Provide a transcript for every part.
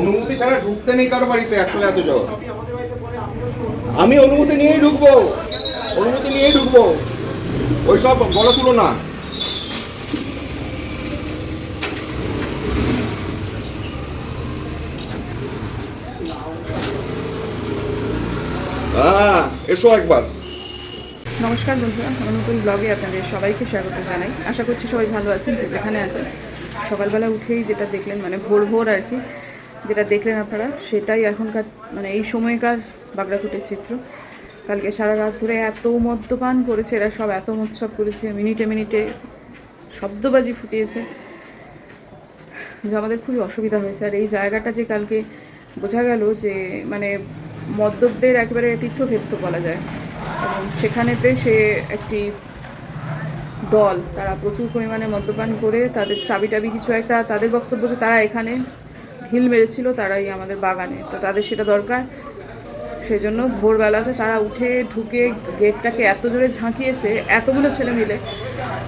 অনুমতি ছাড়া ঢুকতে নেই কারও বাড়িতে আসলে এত জল আমি অনুমতি নিয়েই ঢুকবো। অনুমতি নিয়েই ঢুকবো। ওইসব বলা তুলো না হ্যাঁ এসো একবার। নমস্কার বন্ধুরা, নতুন ব্লগে আপনাদের সবাইকে স্বাগত জানাই। আশা করছি সবাই ভালো আছেন যে যেখানে আছেন। সকালবেলা উঠেই যেটা দেখলেন মানে ভোর ভোর আর কি, যেটা দেখলেন আপনারা, সেটাই এখনকার মানে এই সময়কার বাগড়াকুটের চিত্র। কালকে সারা রাত ধরে এত মদ্যপান করেছে, এরা সব এত মৎসব করেছে, মিনিটে মিনিটে শব্দবাজি ফুটিয়েছে। যে আমাদের খুবই অসুবিধা হয়েছে। আর এই জায়গাটা যে কালকে বোঝা গেল যে মানে মদ্যপদের একেবারে তীর্থক্ষেত্র বলা যায়। এবং সেখানেতে সে একটি দল। তারা প্রচুর পরিমাণে মদ্যপান করে তাদের চাবি টাবি কিছু একটা, তাদের বক্তব্য যে তারা এখানে ঢিল মেরেছিল, তারাই আমাদের বাগানে। তো তাদের সেটা দরকার। সেই জন্য ভোরবেলাতে তারা উঠে ঢুকে গেটটাকে এত জোরে ঝাঁকিয়েছে, এতগুলো ছেলে মিলে,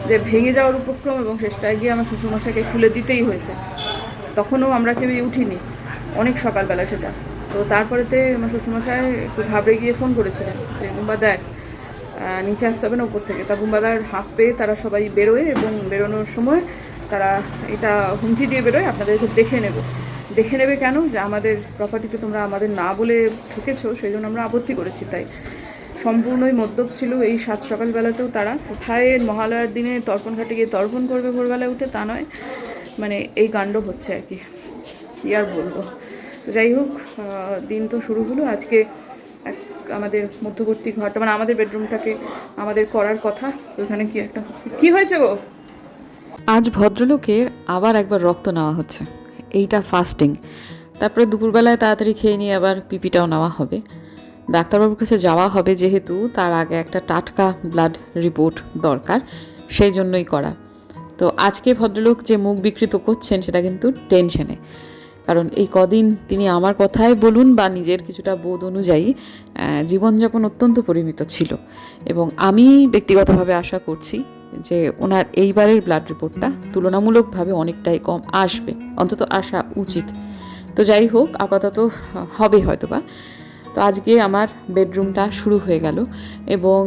যে ভেঙে যাওয়ার উপক্রম এবং শেষটায় গিয়ে আমার শ্বশুরমশাইকে খুলে দিতেই হয়েছে। তখনও আমরা কেউই উঠিনি, অনেক সকালবেলা সেটা। তো তারপরেতে আমার শ্বশুরমশাই একটু ঘাবড়ে গিয়ে ফোন করেছিলেন, যে দেখ নিচে আসতে হবে না উপর থেকে। তা বুম্বাদার হাঁপ পেয়ে তারা সবাই বেরোয় এবং বেরোনোর সময় তারা এটা হুমকি দিয়ে বেরোয়। আপনাদেরকে দেখে নেব। দেখে নেবে কেন? যে আমাদের প্রপার্টিতে তোমরা আমাদের না বলে ঠকেছো, সেই জন্য আমরা আপত্তি করেছি তাই। সম্পূর্ণই মদ্যপ ছিল এই সাত সকালবেলাতেও তারা। কোথায় মহালয়ার দিনে তর্পণ ঘাটে গিয়ে তর্পণ করবে ভোরবেলায় উঠে তা নয়। মানে এই কাণ্ড হচ্ছে আর কি। কী আর বলব? যাই হোক দিন তো শুরু হলো। আজকে এক আমাদের মধ্যবর্তী ঘরটা মানে আমাদের বেডরুমটাকে আমাদের করার কথা ওখানে কি একটা হচ্ছে। কি হয়েছে গো? আজ ভদ্রলোকের আবার একবার রক্ত নেওয়া হচ্ছে। এইটা ফাস্টিং তারপরে দুপুরবেলায় তাড়াতাড়ি খেয়ে নিয়ে আবার পিপিটাও নেওয়া হবে। ডাক্তারবাবুর কাছে যাওয়া হবে যেহেতু, তার আগে একটা টাটকা ব্লাড রিপোর্ট দরকার, সেই জন্যই করা। তো আজকে ভদ্রলোক যে মুখ বিকৃত করছেন, সেটা কিন্তু টেনশনে কারণ এই কদিন তিনি আমার কথায় বলুন বা নিজের কিছুটা বোধ অনুযায়ী জীবনযাপন অত্যন্ত পরিমিত ছিল। এবং আমি ব্যক্তিগতভাবে আশা করছি যে ওনার এইবারের ব্লাড রিপোর্টটা তুলনামূলকভাবে অনেকটাই কম আসবে, অন্তত আসা উচিত। তো যাই হোক, আপাতত হবে হয়তোবা। তো আজকে আমার বেডরুমটা শুরু হয়ে গেল এবং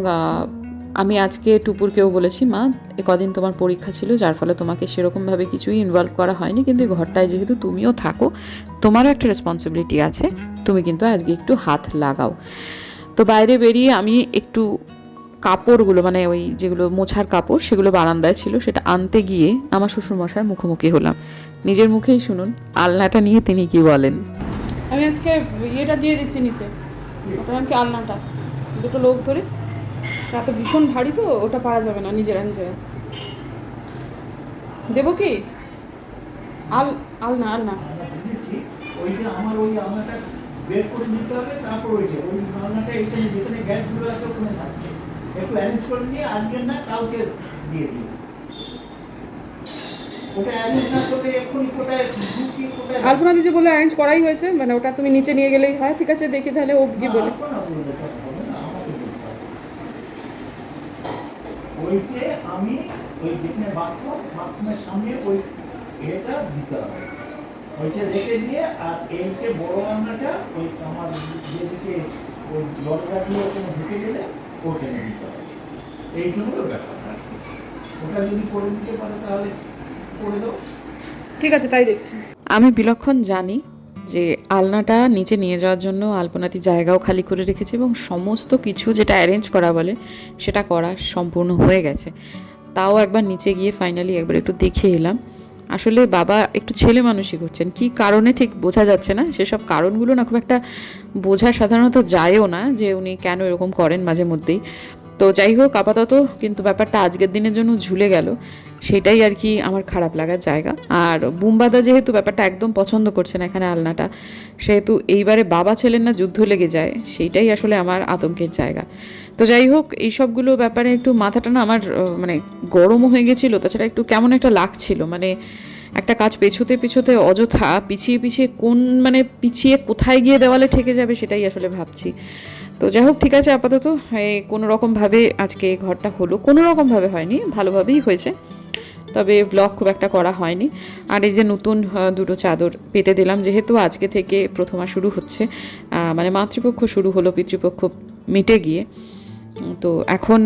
আমি আজকে টুপুরকেও বলেছি, মা কদিন তোমার পরীক্ষা ছিল, যার ফলে তোমাকে সেরকমভাবে কিছুই ইনভলভ করা হয়নি, কিন্তু ঘরটায় যেহেতু তুমিও থাকো, তোমারও একটা রেসপন্সিবিলিটি আছে, তুমি কিন্তু আজকে একটু হাত লাগাও। তো বাইরে বেরিয়ে আমি একটু কাপড়গুলো মানে ওই যেগুলো মোছার কাপড়, সেগুলো বারান্দায় ছিল, সেটা আনতে গিয়ে আমার শ্বশুরমশার মুখোমুখি হলাম। নিজের মুখেই শুনুন, আলনাটা নিয়ে তিনি কি বলেন? আমি আজকে ইয়েটা দিয়ে দিচ্ছি নিচে আলনাটা? দুটো লোক ধরে এত ভীষণ ভারী তো, ওটা পারা যাবে না নিজেরা নিজেরা। দেবো কি? আল আজকে না অ্যারেঞ্জ না। আলপনা দিদি বলে অ্যারেঞ্জ করাই হয়েছে। মানে ওটা তুমি নিচে নিয়ে গেলেই হয়। ঠিক আছে, দেখি তাহলে ও গিয়ে বলে না, আপনারা বললে তো হবে না, আমাকে বলতে হবে। ওইটে আমি ওই যেখানে বাথরুম, বাথরুমের সামনে ওই এটা দিতে হবে। ওইটা রেখে দিয়ে আর এইটা বড় রান্নাটা ওই আমার যেদিকে ওই ওখানে ঢুকে গেলে ওটা দিতে হবে ওটা যদি করে দিতে পারে তাহলে করে দাও। ঠিক আছে, তাই দেখছি। আমি বিলক্ষণ জানি যে আলনাটা নিচে নিয়ে যাওয়ার জন্য আলপনাতি জায়গাও খালি করে রেখেছে এবং সমস্ত কিছু যেটা অ্যারেঞ্জ করা বলে সেটা করা সম্পূর্ণ হয়ে গেছে। তাও একবার নিচে গিয়ে ফাইনালি একবার একটু দেখে এলাম। আসলে বাবা একটু ছেলে মানুষই করছেন। কি কারণে ঠিক বোঝা যাচ্ছে না। সেসব কারণগুলো না খুব একটা বোঝা সাধারণত যায়ও না যে উনি কেন এরকম করেন মাঝে মধ্যেই। তো যাই হোক, আপাতত কিন্তু ব্যাপারটা আজকের দিনের জন্য ঝুলে গেল। সেটাই আর কি আমার খারাপ লাগার জায়গা। আর বুম্বাদা যেহেতু ব্যাপারটা একদম পছন্দ করছে না এখানে আলনাটা, সেহেতু এইবারে বাবা ছেলের না যুদ্ধ লেগে যায় সেইটাই আসলে আমার আতঙ্কের জায়গা। তো যাই হোক এই সবগুলো ব্যাপারে একটু মাথাটা না আমার মানে গরমও হয়ে গেছিল, তাছাড়া একটু কেমন একটা লাগছিল মানে একটা কাজ পেছোতে পেছোতে অযথা পিছিয়ে পিছিয়ে কোন মানে পিছিয়ে কোথায় গিয়ে দেওয়ালে ঠেকে যাবে সেটাই আসলে ভাবছি। তো যাই হোক, ঠিক আছে, আপাতত কোনো রকমভাবে আজকে ঘরটা হলো কোনো রকমভাবে হয়নি, ভালোভাবেই হয়েছে। তবে ব্লগ খুব একটা করা হয়নি। আর এই যে নতুন দুটো চাদর পেতে দিলাম যেহেতু আজকে থেকে প্রথমা শুরু হচ্ছে মানে মাতৃপক্ষ শুরু হলো পিতৃপক্ষ মিটে গিয়ে। তো এখন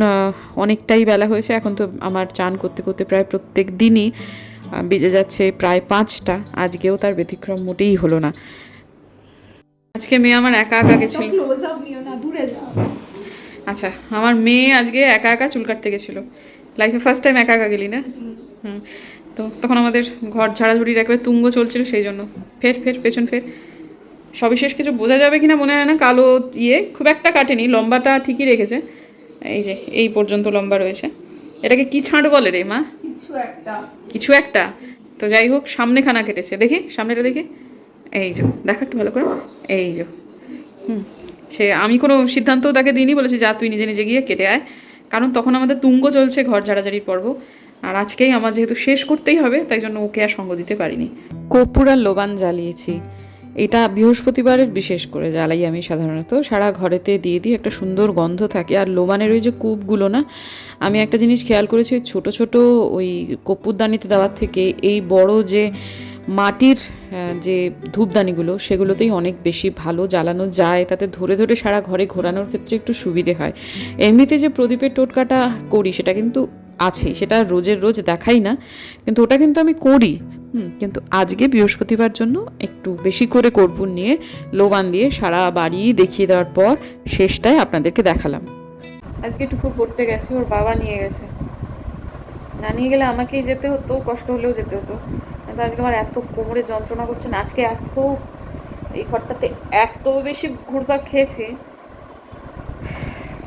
অনেকটাই বেলা হয়েছে এখন তো আমার চান করতে করতে প্রায় প্রত্যেক দিনই বেজে যাচ্ছে প্রায় পাঁচটা আজকেও তার ব্যতিক্রম মোটেই হলো না। আজকে মেয়ে আমার একা একা গেছিল। আচ্ছা আমার মেয়ে আজকে একা একা চুল কাটতে গেছিল। লাইফে ফার্স্ট টাইম একা একা গেলি না? হুম। তো তখন আমাদের ঘর ঝাড়াঝুড়ির একেবারে তুঙ্গ চলছিল সেই জন্য। ফের ফের পেছন ফের। সবিশেষ কিছু বোঝা যাবে কিনা মনে হয় না। কালো ইয়ে খুব একটা কাটেনি লম্বাটা ঠিকই রেখেছে। এই যে এই পর্যন্ত লম্বা রয়েছে। এটাকে কি ছাঁট বলে রে মা? কিছু একটা। কিছু একটা। তো যাই হোক সামনে খানা কেটেছে। দেখি সামনেটা দেখি। এই যে দেখা একটু ভালো করে। এই যে। হুম। সে আমি কোনো সিদ্ধান্তও তাকে দিইনি। বলেছি যা তুই নিজে নিজে গিয়ে কেটে আয়। কারণ তখন আমাদের তুঙ্গ চলছে ঘর ঝাড়াঝাড়ির পর্ব। আর আজকেই আমার যেহেতু শেষ করতেই হবে, তাই জন্য ওকে আর সঙ্গ দিতে পারিনি। কর্পূর আর লোবান জ্বালিয়েছি। এটা বৃহস্পতিবারের বিশেষ করে জ্বালাই আমি সাধারণত। সারা ঘরেতে দিয়ে দিই একটা সুন্দর গন্ধ থাকে। আর লোবানের ওই যে কূপগুলো না, আমি একটা জিনিস খেয়াল করেছি ছোট ছোট ওই কপুরদানিতে দেওয়ার থেকে এই বড় যে মাটির যে ধূপদানিগুলো, সেগুলোতেই অনেক বেশি ভালো জ্বালানো যায়। তাতে ধরে ধরে সারা ঘরে ঘোরানোর ক্ষেত্রে একটু সুবিধে হয়। এমনিতে যে প্রদীপের টোটকাটা করি, সেটা কিন্তু আছে সেটা রোজের রোজ দেখাই না, কিন্তু ওটা কিন্তু আমি করি। কিন্তু আজকে বৃহস্পতিবার জন্য একটু বেশি করে কর্পূর নিয়ে, লোবান দিয়ে সারা বাড়ি দেখিয়ে দেওয়ার পর শেষটায় আপনাদেরকে দেখালাম। আজকে টুকুর পড়তে গেছে, ওর বাবা নিয়ে গেছে। না নিয়ে গেলে আমাকেই যেতে হতো, কষ্ট হলেও যেতে হতো। কিন্তু আজকে আমার এত কোমরে যন্ত্রণা করছে না, আজকে এত এই ঘরটাতে এত বেশি ঘুরপাক খেয়েছি।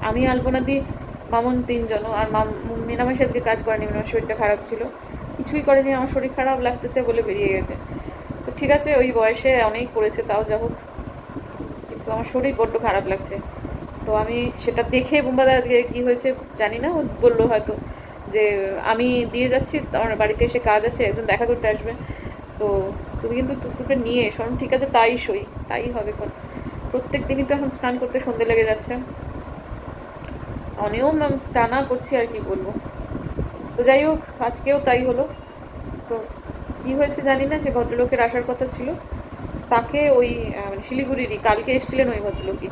আমি আলপনা দি, মামুন তিনজন আর মাম মিনামাসি আজকে কাজ করেনি মিনামার শরীরটা খারাপ ছিল। কিছুই করেনি, আমার শরীর খারাপ লাগতেছে বলে বেরিয়ে গেছে। তো ঠিক আছে, ওই বয়সে অনেক করেছে, তাও যা হোক। কিন্তু আমার শরীর বড্ড খারাপ লাগছে। তো আমি সেটা দেখে বোম্বাদা আজকে কী হয়েছে জানি না বলল হয়তো। যে আমি দিয়ে যাচ্ছি, আমার বাড়িতে এসে কাজ আছে, একজন দেখা করতে আসবে। তো তুমি কিন্তু টুকটুকে নিয়ে এসো। ঠিক আছে, তাই সই, তাই হবে কোন প্রত্যেক দিনই তো এখন স্নান করতে সন্ধে লেগে যাচ্ছে। অনেও টানা করছি আর কি বলব। তো যাই হোক, আজকেও তাই হলো। তো কি হয়েছে জানি না, যে ভদ্রলোকের আসার কথা ছিল। তাকে ওই মানে শিলিগুড়িরই, কালকে এসেছিলেন ওই ভদ্রলোকই।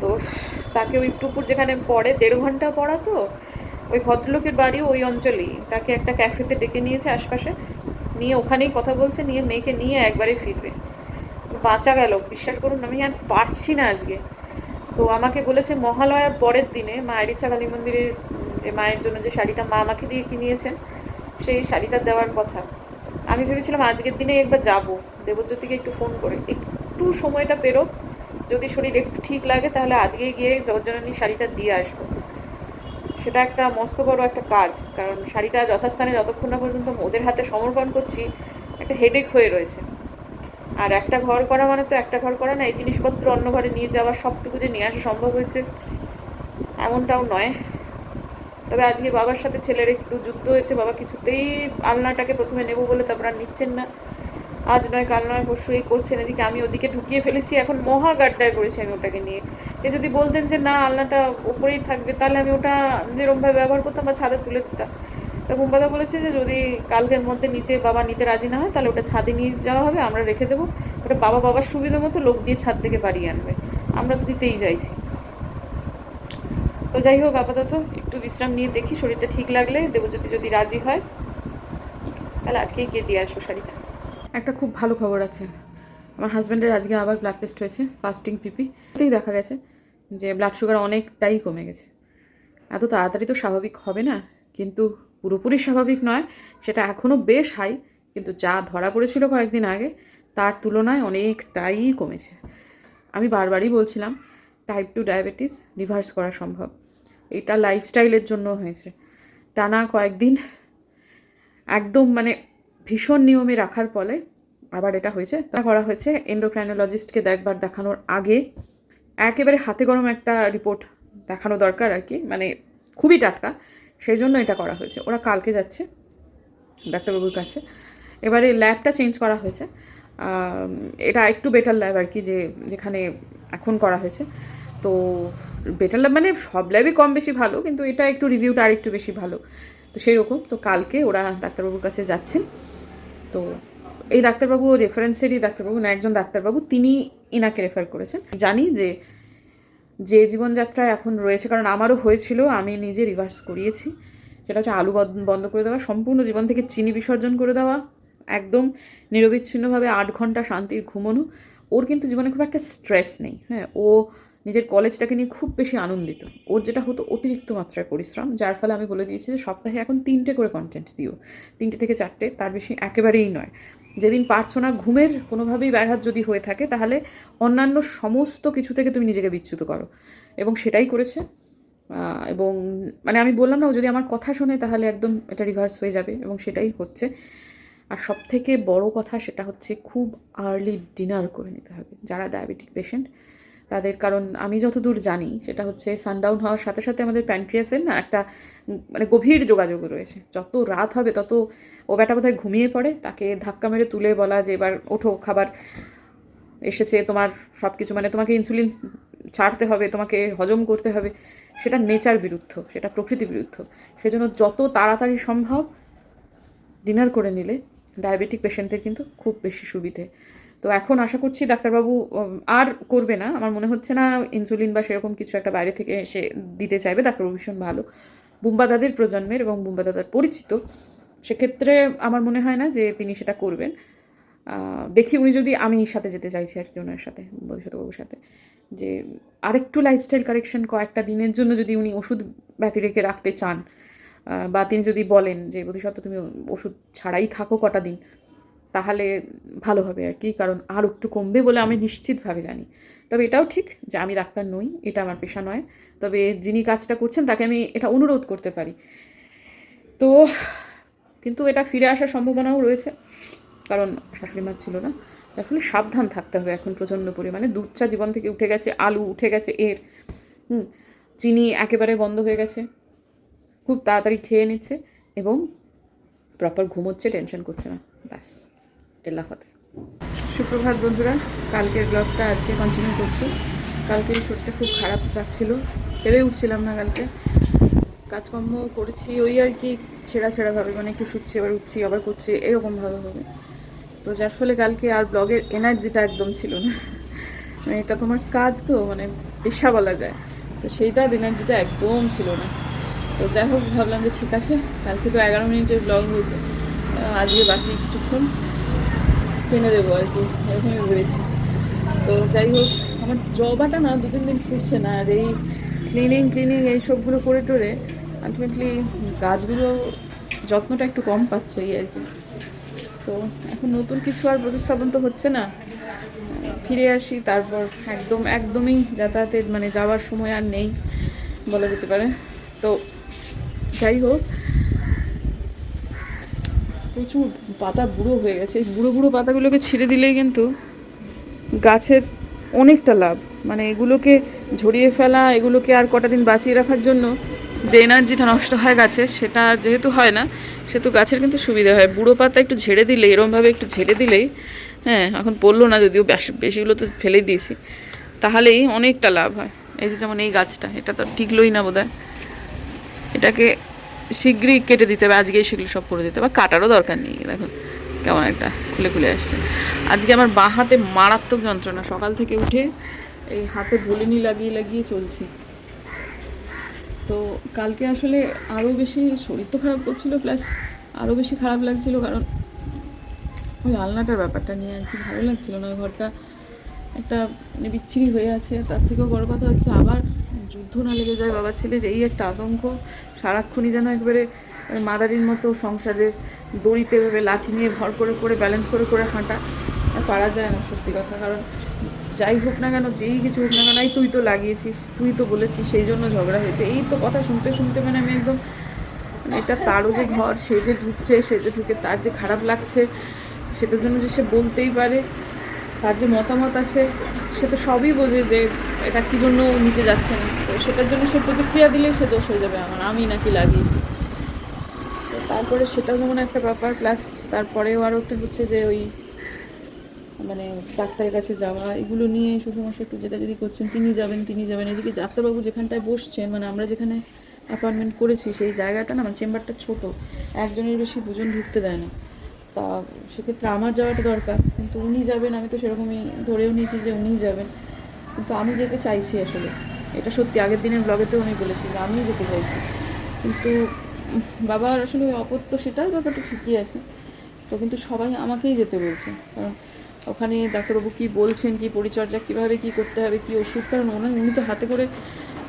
তো তাকে ওই টুপুর যেখানে পড়ে, দেড় ঘণ্টা পড়া তো ওই ভদ্রলোকের বাড়ি ওই অঞ্চলেই। তাকে একটা ক্যাফেতে ডেকে নিয়েছে আশপাশে। নিয়ে ওখানেই কথা বলছে, নিয়ে মেয়েকে নিয়ে একবারে ফিরবে। বাঁচা গেল, বিশ্বাস করুন, আমি আর পারছি না আজকে। তো আমাকে বলেছে, মহালয়ার পরের দিনে মায়ের ইচ্ছা কালী মন্দিরে যে মায়ের জন্য যে শাড়িটা মা আমাকে দিয়ে কিনিয়েছেন, সেই শাড়িটা দেওয়ার কথা। আমি ভেবেছিলাম আজকের দিনে একবার যাব। দেবজ্যোতিকে একটু ফোন করে, একটু সময়টা পেরো। যদি শরীর একটু ঠিক লাগে, তাহলে আজকেই গিয়ে জগজ্জননী শাড়িটা দিয়ে আসব। সেটা একটা মস্ত বড় একটা কাজ, কারণ শাড়িটা যথাস্থানে যতক্ষণ না পর্যন্ত ওদের হাতে সমর্পণ করছি, একটা হেডেক হয়ে রয়েছে। আর একটা ঘর করা মানে তো একটা ঘর করা না, এই জিনিসপত্র অন্য ঘরে নিয়ে যাওয়া সবটুকু যে নিয়ে আসা সম্ভব হয়েছে, এমনটাও নয়। তবে আজকে বাবার সাথে ছেলের একটু যুদ্ধ হয়েছে, বাবা কিছুতেই আলনাটাকে প্রথমে নেব বলে তারপর আর নিচ্ছেন না। আজ নয়, কাল নয়, পরশু এই করছেন, এদিকে আমি ওদিকে ঢুকিয়ে ফেলেছি, এখন মহা গাড্ডায় পড়েছি আমি ওটাকে নিয়ে। এ যদি বলতেন যে, না, আলনাটা ওপরেই থাকবে, তাহলে আমি ওটা যেরমভাবে ব্যবহার করতাম বা ছাদে তুলে দিতাম। তো বুম্বাদা বলেছে যে, যদি কালকের মধ্যে নিচে বাবা নিতে রাজি না হয়, তাহলে ওটা ছাদে নিয়ে যাওয়া হবে, আমরা রেখে দেবো। ওটা বাবা বাবার সুবিধা মতো লোক দিয়ে ছাদ থেকে বাড়িয়ে আনবে। আমরা তো দিতেই চাইছি। তো যাই হোক, আপাতত একটু বিশ্রাম নিয়ে দেখি, শরীরটা ঠিক লাগলে, দেবজ্যোতি যদি রাজি হয়, তাহলে আজকেই গিয়ে দিয়ে আসব শাড়িটা। একটা খুব ভালো খবর আছে। আমার হাজব্যান্ডের আজকে আবার ব্লাড টেস্ট হয়েছে ফাস্টিং পিপি এতেই দেখা গেছে যে ব্লাড সুগার অনেকটাই কমে গেছে। এত তাড়াতাড়ি তো স্বাভাবিক হবে না, কিন্তু পুরোপুরি স্বাভাবিক নয়, সেটা এখনও বেশ হাই কিন্তু যা ধরা পড়েছিল কয়েকদিন আগে, তার তুলনায় অনেকটাই কমেছে। আমি বারবারই বলছিলাম টাইপ টু ডায়াবেটিস রিভার্স করা সম্ভব। এটা লাইফস্টাইলের জন্য হয়েছে। টানা কয়েকদিন একদম মানে ভীষণ নিয়মে রাখার ফলে আবার এটা হয়েছে। তা করা হয়েছে। এন্ডোক্রাইনোলজিস্টকে একবার দেখানোর আগে একেবারে হাতে গরম একটা রিপোর্ট দেখানো দরকার আর কি। মানে খুবই টাটকা। সেই জন্য এটা করা হয়েছে। ওরা কালকে যাচ্ছে ডাক্তারবাবুর কাছে। এবারে ল্যাবটা চেঞ্জ করা হয়েছে। এটা একটু বেটার ল্যাব আর কি যে যেখানে এখন করা হয়েছে। তো বেটার ল্যাব মানে সব ল্যাবই কম বেশি ভালো, কিন্তু এটা একটু রিভিউটা আর একটু বেশি ভালো। তো সেই রকম তো কালকে ওরা ডাক্তারবাবুর কাছে যাচ্ছেন। তো এই ডাক্তারবাবু রেফারেন্সেরই ডাক্তারবাবু না একজন ডাক্তারবাবু, তিনি ইনাকে রেফার করেছেন। জানি যে যে জীবনযাত্রায় এখন রয়েছে, কারণ আমারও হয়েছিল, আমি নিজে রিভার্স করিয়েছি। সেটা হচ্ছে আলু বন্ধ করে দেওয়া, সম্পূর্ণ জীবন থেকে চিনি বিসর্জন করে দেওয়া, একদম নিরবিচ্ছিন্নভাবে আট ঘণ্টা শান্তির ঘুমোনো। ওর কিন্তু জীবনে খুব একটা স্ট্রেস নেই হ্যাঁ ও নিজের কলেজটাকে নিয়ে খুব বেশি আনন্দিত। ওর যেটা হতো অতিরিক্ত মাত্রায় পরিশ্রম, যার ফলে আমি বলে দিয়েছি যে সপ্তাহে এখন তিনটে করে কন্টেন্ট দিও। তিনটে থেকে চারটে, তার বেশি একেবারেই নয়। যেদিন পারছ না ঘুমের কোনোভাবেই ব্যাঘাত যদি হয়ে থাকে, তাহলে অন্যান্য সমস্ত কিছু থেকে তুমি নিজেকে বিচ্যুত করো। এবং সেটাই করেছে। এবং মানে আমি বললাম না, ও যদি আমার কথা শোনে, তাহলে একদম এটা রিভার্স হয়ে যাবে এবং সেটাই হচ্ছে। আর সব থেকে বড় কথা সেটা হচ্ছে খুব আর্লি ডিনার করে নিতে হবে। যারা ডায়াবেটিক পেশেন্ট তাদের, কারণ আমি যতদূর জানি সেটা হচ্ছে সানডাউন হওয়ার সাথে সাথে আমাদের প্যানক্রিয়াসের না একটা মানে গভীর যোগাযোগ রয়েছে। যত রাত হবে, তত ও বেটা বোধহয় ঘুমিয়ে পড়ে, তাকে ধাক্কা মেরে তুলে বলা যে এবার ওঠো, খাবার এসেছে, তোমার সব কিছু মানে তোমাকে ইনসুলিন ছাড়তে হবে, তোমাকে হজম করতে হবে। সেটা নেচার বিরুদ্ধ, সেটা প্রকৃতি বিরুদ্ধ। সেজন্য যত তাড়াতাড়ি সম্ভব ডিনার করে নিলে ডায়াবেটিক পেশেন্টদের কিন্তু খুব বেশি সুবিধে। তো এখন আশা করছি ডাক্তারবাবু আর করবে না। আমার মনে হচ্ছে না ইনসুলিন বা সেরকম কিছু একটা বাইরে থেকে এসে দিতে চাইবে। ডাক্তারবাবু ভীষণ ভালো। বুম্বা দাদের প্রজন্মের এবং বুম্বা দাদার পরিচিত, সেক্ষেত্রে আমার মনে হয় না যে তিনি সেটা করবেন। দেখি উনি যদি আমি সাথে যেতে চাইছি আর কি ওনার সাথে বৈশতবাবুর সাথে। যে আরেকটু লাইফস্টাইল কারেকশন কয়েকটা দিনের জন্য যদি উনি ওষুধ ব্যতি রেখে রাখতে চান বা তিনি যদি বলেন যে বোধিসত্ত্ব তুমি ওষুধ ছাড়াই থাকো কটা দিন। তাহলে ভালো হবে আর কি, কারণ আর একটু কমবে বলে আমি নিশ্চিতভাবে জানি। তবে এটাও ঠিক যে আমি ডাক্তার নই, এটা আমার পেশা নয়। তবে যিনি কাজটা করছেন তাকে আমি এটা অনুরোধ করতে পারি। তো কিন্তু এটা ফিরে আসার সম্ভাবনাও রয়েছে, কারণ শাশুড়ি মার ছিল না। তার ফলে সাবধান থাকতে হবে এখন প্রচণ্ড পরিমাণে। দুধ চা জীবন থেকে উঠে গেছে, আলু উঠে গেছে এর। হুম, চিনি একেবারে বন্ধ হয়ে গেছে। খুব তাড়াতাড়ি খেয়ে নিচ্ছে এবং প্রপার ঘুমোচ্ছে টেনশন করছে না। ব্যাস। টেল্লাফাতে সুপ্রভাত বন্ধুরা, কালকের ব্লগটা আজকে কন্টিনিউ করছি। কালকে শরীরটা খুব খারাপ লাগছিল, পেরে উঠছিলাম না কালকে। কাজকর্ম করেছি ওই আর কি, ছেঁড়া ছেঁড়াভাবে মানে একটু শুচ্ছি, আবার উঠছি, আবার করছি এরকমভাবে হবে। তো যার ফলে কালকে আর ব্লগের এনার্জিটা একদম ছিল না। মানে এটা তোমার কাজ তো মানে পেশা বলা যায়। তো সেইটার এনার্জিটা একদম ছিল না। তো যাই হোক, ভাবলাম যে ঠিক আছে, কালকে তো এগারো মিনিটের ব্লগ হয়েছে। আজকে বাকি কিছুক্ষণ। টেনে দেবো আর কি, এরকমই ভেবেছি। তো যাই হোক, আমার জবাটা না দু তিন দিন ফুটছে না আর এই ক্লিনিং ক্লিনিং এইসবগুলো করে টোরে আলটিমেটলি গাছগুলো যত্নটা একটু কম পাচ্ছে এই আর কি। তো এখন নতুন কিছু আর প্রতিস্থাপন তো হচ্ছে না। ফিরে আসি, তারপর একদম, একদমই যাতায়াতের মানে যাওয়ার সময় আর নেই বলা যেতে পারে। তো যাই হোক প্রচুর পাতা বুড়ো হয়ে গেছে। এই বুড়ো বুড়ো পাতাগুলোকে ছিঁড়ে দিলেই কিন্তু গাছের অনেকটা লাভ। মানে এগুলোকে ঝরিয়ে ফেলা, এগুলোকে আর কটা দিন বাঁচিয়ে রাখার জন্য যে এনার্জিটা নষ্ট হয় গাছের সেটা যেহেতু হয় না, সেহেতু গাছের কিন্তু সুবিধা হয়। বুড়ো পাতা একটু ঝেড়ে দিলে এরমভাবে একটু ঝেড়ে দিলেই হ্যাঁ এখন পড়ল না যদিও, বেশ- বেশিগুলো তো ফেলেই দিয়েছি, তাহলেই অনেকটা লাভ হয়। এই যে যেমন এই গাছটা, এটা তো টিকলোই না বোধহয়। এটাকে শীঘ্রই কেটে দিতে হবে, আজকেই সেগুলো সব করে দিতে হবে। কাটারও দরকার নেই, দেখো কেমন একটা খুলে খুলে আসছে। আজকে আমার বাঁ হাতে মারাত্মক যন্ত্রণা, সকাল থেকে উঠে এই হাতে ভলিনি লাগিয়ে লাগিয়ে চলছি। তো কালকে আসলে আরও বেশি শরীর তো খারাপ করছিল, প্লাস আরও বেশি খারাপ লাগছিল কারণ ওই আলনাটার ব্যাপারটা নিয়ে আর কি ভালো লাগছিল না। ঘরটা একটা মানে বিচ্ছিরি হয়ে আছে, তার থেকেও বড় কথা হচ্ছে আবার যুদ্ধ না লেগে যায় বাবা ছেলের, এই একটা আতঙ্ক। সারাক্ষণই যেন একবারে মাদারির মতো সংসারের দড়িতে ভেবে লাঠি নিয়ে ভর করে করে ব্যালেন্স করে করে হাঁটা পারা যায় না সত্যি কথা। কারণ যাই হোক না কেন, যেই কিছু হোক না কেন, এই তুই তো লাগিয়েছিস, তুই তো বলেছিস, সেই জন্য ঝগড়া হয়েছে। এই তো কথা শুনতে শুনতে মানে আমি একদম মানে এটা তারও যে ঘর, সে যে ঢুকছে, সে যে ঢুকে, তার যে খারাপ লাগছে, সেটার জন্য যে সে বলতেই পারে তার যে মতামত আছে, সে তো সবই বোঝে যে এটা কী জন্য নিচে যাচ্ছে না। তো সেটার জন্য সে প্রতিক্রিয়া দিলেই সে দোষ হয়ে যাবে আমার, আমি নাকি লাগিয়েছি। তো তারপরে সেটা যেমন একটা ব্যাপার, প্লাস তারপরেও আরও একটা হচ্ছে যে ওই মানে ডাক্তারের কাছে যাওয়া, এগুলো নিয়ে সুসমস্যা একটু যেটা যদি করছেন, তিনি যাবেন তিনি যাবেন। এদিকে ডাক্তারবাবু যেখানটায় বসছেন মানে আমরা যেখানে অ্যাপয়েন্টমেন্ট করেছি, সেই জায়গাটা না মানে চেম্বারটা ছোট, একজনের বেশি দুজন ঢুকতে দেয় না। তা সেক্ষেত্রে আমার যাওয়াটা দরকার। কিন্তু উনি যাবেন, আমি তো সেরকমই ধরেও নিয়েছি যে উনিই যাবেন। কিন্তু আমি যেতে চাইছি আসলে। এটা সত্যি, আগের দিনের ব্লগেতেও আমি বলেছি যে আমিও যেতে চাইছি। কিন্তু বাবার আসলে অপত্য সেটার ব্যাপারটা ঠিকই আছে। তো কিন্তু সবাই আমাকেই যেতে বলছে। কারণ ওখানে ডাক্তারবাবু কী বলছেন, কি পরিচর্যা, কীভাবে কী করতে হবে, কী ওষুধ কারণ ওনার, উনি তো হাতে করে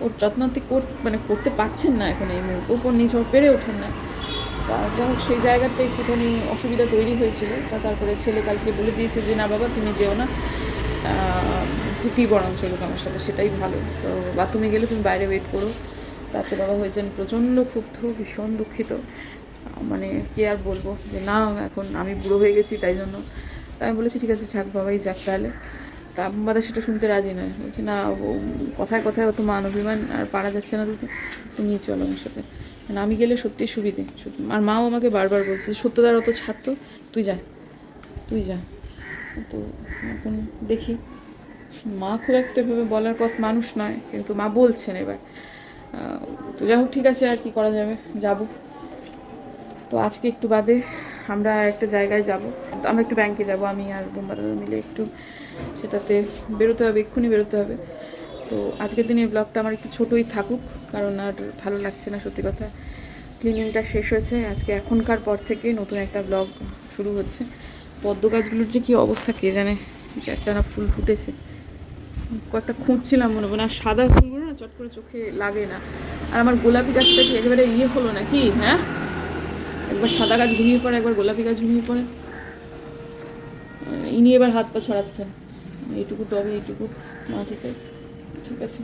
ওর যত্নান্তি মানে করতে পারছেন না এখন এই মুহূর্তে। উপর নিচে পেরে ওঠেন না। তা যাই হোক, সেই জায়গাতে একটুখানি অসুবিধা তৈরি হয়েছিল। তা তারপরে ছেলে কালকে বলে দিয়েছে যে, না বাবা, তুমি যেও না। ভূতি বরং চলুক আমার সাথে, সেটাই ভালো। তো বাথরুমে গেলে তুমি বাইরে ওয়েট করো। তাতে বাবা হয়েছেন প্রচণ্ড ক্ষুব্ধ, ভীষণ দুঃখিত। মানে কি আর বলব? যে না, এখন আমি বুড়ো হয়ে গেছি, তাই জন্য। তা আমি বলেছি, ঠিক আছে যাক বাবাই, যাক তাহলে। তা বাবা সেটা শুনতে রাজি নয়। বলছি, না কথায় কথায় অত মান অভিমান, আর পারা যাচ্ছে না তো। তুমি চলো আমার সাথে। মানে আমি গেলে সত্যিই সুবিধে। সত্যি, আর মাও আমাকে বারবার বলছে, সত্যদার অত ছাড়তো তুই যা তুই যা। তো এখন দেখি। মা খুব একটা এভাবে বলার পথ মানুষ নয়, কিন্তু মা বলছেন এবার। তো যাই হোক, ঠিক আছে, আর কি করা যাবে? যাব। তো আজকে একটু বাদে আমরা একটা জায়গায় যাব। আমরা একটু ব্যাংকে যাব, আমি আর বোম্বা দাদা মিলে একটু সেটাতে বেরোতে হবে, এক্ষুনি বেরোতে হবে। তো আজকের দিনের ব্লগটা আমার একটু ছোটোই থাকুক। কারণ আর ভালো লাগছে না, সত্যি কথা। ক্লিনিংটা শেষ হয়েছে। আজকে এখনকার পর থেকে নতুন একটা ব্লগ শুরু হচ্ছে। পদ্ম গাছগুলোর যে কী অবস্থা কে জানে? যে একটা না ফুল ফুটেছে। কয়েকটা খুঁজছিলাম মনে মনে আর সাদা ফুলগুলো না চট করে চোখে লাগে না। আর আমার গোলাপি গাছটা কি একেবারে ইয়ে হলো না কি হ্যাঁ? একবার সাদা গাছ ঘুমিয়ে পড়ে, একবার গোলাপি গাছ ঘুমিয়ে পড়ে। ইনি এবার হাত পা ছড়াচ্ছেন। এইটুকু টবে এইটুকু মাটিতে। ঠিক আছে।